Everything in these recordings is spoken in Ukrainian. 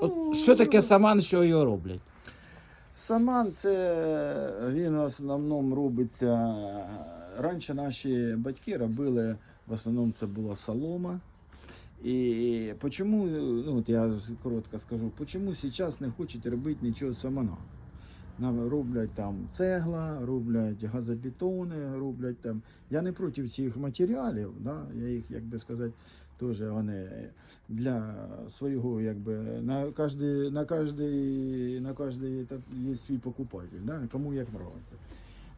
От що таке саман, що його роблять? Саман це він в основному робиться. Раніше наші батьки робили, в основному це була солома. І почому, ну от я коротко скажу, почому зараз не хочуть робити нічого самана? Нам роблять там цегла, роблять газобетони, роблять там. Я не проти цих матеріалів, да? я їх, як би сказати, теж вони для свого, якби на кожний, на кожний, на кожний є свій покупатель, да? кому як подобається.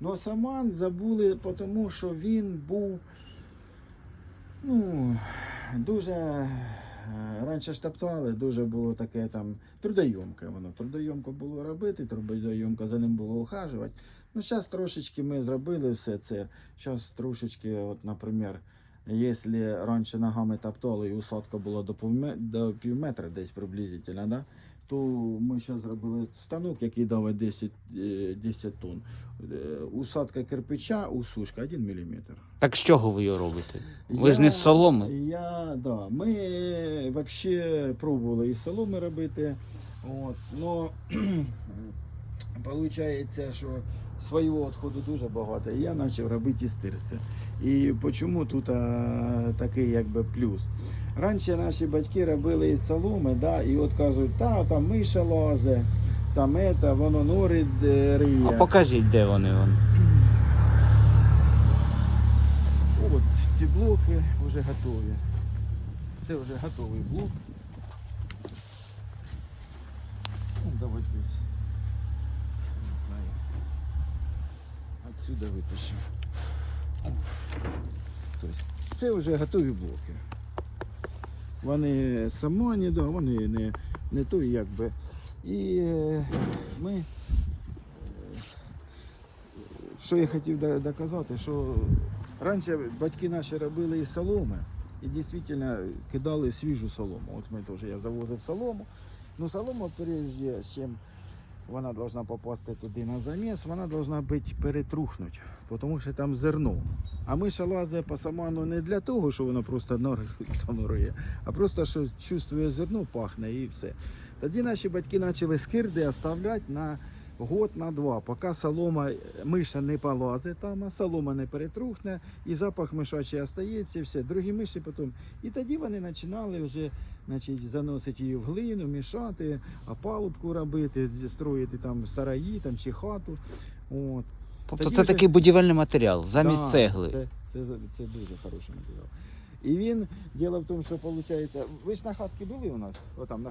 Ну, саман забули, тому що він був ну, дуже раніше ж топтали, дуже було таке там трудойомке воно. Трудойомко було робити, трудойомко за ним було ухажувати. Ну, зараз трошечки ми зробили все це. Зараз трошечки, от, наприклад, якщо раніше ногами топтали і усадка була до, до пів метра десь приблизительно, да? то ми зараз зробили станок, який давить 10, е, 10 тонн. Е, Усадка кирпича, усушка 1 мм. Так з чого ви його робите? Ви ж не з соломи. Я, да, ми взагалі пробували із соломи робити. От, но виходить, що свого відходу дуже багато. І я почав робити із тирси. І чому тут а, такий якби плюс? Раніше наші батьки робили із соломи, да, і от кажуть, та там миша лазе, там ета, воно нори риє. А покажіть, де вони. вон. От ці блоки вже готові. Це вже готовий блок. Ну, давайте. Не знаю. Отсюда витащимо. Тобто, це вже готові блоки. Вони самоні, вони не, не то якби. І е, ми е, що я хотів доказати, що раніше батьки наші робили із соломи і дійсно кидали свіжу солому. От ми теж я завозив солому. Ну солома прежде, чим вона повинна попасти туди на заміс, вона повинна бути перетрухнути, тому що там зерно. А миша лазить по саману не для того, що вона просто норує, а просто що чувствує зерно, пахне і все. Тоді наші батьки почали скирди оставляти на год на два, поки солома миша не полазить там, а солома не перетрухне, і запах мишачий остається, все. Другі миші потім. І тоді вони починали вже значить, заносити її в глину, мішати, опалубку робити, строїти там сараї там, чи хату. От. Тобто Тоді це вже- такий будівельний матеріал замість Да, цегли. Це, це, це дуже хороший матеріал. І він, діло в тому, що виходить, ви ж на хатки були у нас? Отам на